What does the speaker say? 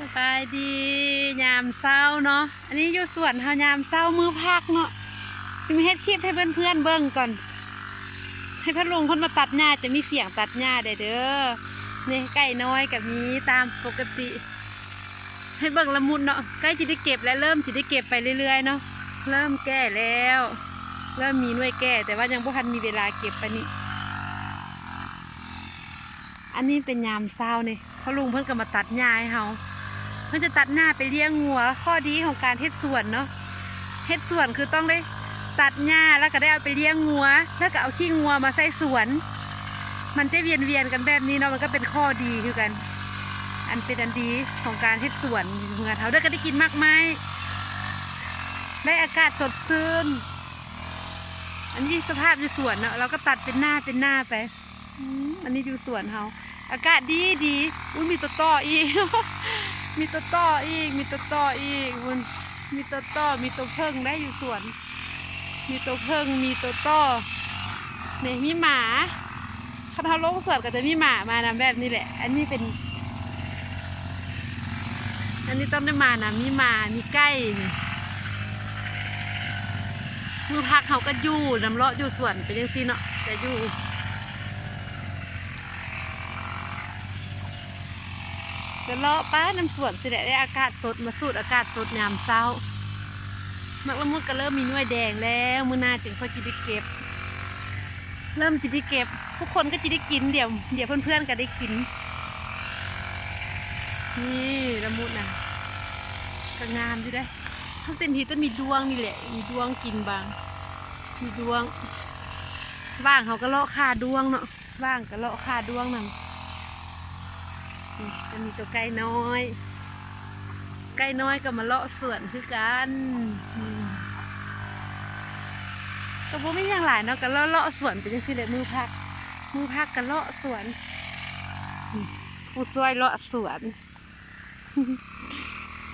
สบายดียามเศร้าเนาะอันนี้อยู่สวนเฮายามเศร้ามือพักเนาะจึงเฮ็ดคลิปให้เพื่อนๆเบิ่งก่อน ให้พัดลงคนมาตัดหญ้าจะมีเสียงตัดหญ้าได้เด้อนี่ไก่น้อยกับมีตามปกติ ให้เบิ่งละมุนเนาะใกล้จะได้เก็บแล้วเริ่มจะได้เก็บไปเรื่อยๆเนาะเริ่มแก่แล้ว เริ่มมีหน่วยแก่แต่ว่ายังบ่ทันมีเวลาเก็บปนนี้อันนี้เป็นยามเศร้าเนี่ยเขาลุงเพิ่นก็มาตัดหญ้าให้เฮา เพิ่นจะตัดหญ้าไปเลี้ยงงัว ข้อดีของการเฮ็ดสวนเนาะเฮ็ดสวนคือต้องได้ตัดหญ้าแล้วก็ได้เอาไปเลี้ยงงัว แล้วก็เอาขี้งัวมาใส่สวน มันจะเวียนเวียนๆกันแบบนี้เนาะมันก็เป็นข้อดีคือกัน อันเป็นอันดีของการเฮ็ดสวนเมื่อเขาได้ก็ได้กินมากมายได้อากาศสดชื่นอันนี้สภาพอยู่สวนเนาะเราก็ตัดเป็นหน้าเป็นหน้าไปอันนี้อยู่สวนเขาอากาศดีดีอุ้ยมีตัวต่ออีก มีตัวต่ออีก มีตัวต่ออีกมันมีตัวต่อมีตัวเพิ่งได้อยู่สวน มีตัวเพิ่งมีตัวต่อเนี่ยมีหมาเขาทาลงสวนก็จะมีหมามานำแบบนี้แหละ อันนี้เป็น อันนี้ต้องได้มานะมีหมามีไก่เมือพักเขาก็อยู่น้ำเลาะอยู่สวนเป็นยังซีเนาะแต่อยู่ ก็เลาะป้าน้ำสวนสิแหละได้อากาศสดมาสูดอากาศสดยามเช้ามักละมุดก็เริ่มมีหน่วยแดงแล้วมือหนาจึงค่อจิได้เก็บ เริ่มจิได้เก็บ ทุกคนก็จิได้กินเดี๋ยวเดี๋ยวเพื่อนๆก็ได้กิน นี่ละมุดนะก็งามอยู่ได้ทั้งเต็มทีต้องมีดวงนี่แหละ มีดวงกินบาง มีดวงว่างเขาก็เลาะคาดวงเนาะว่างก็เลาะคาดวงนั่น จะมีตัวไก่น้อย ไก่น้อยก็มาเลาะสวนคือกันก็บ่ไม่อย่างหลายเนาะก็เลาะเลาะสวนไปจังซี่แหละมือพัก มือพักก็เลาะสวนผู้ช่วยเลาะสวน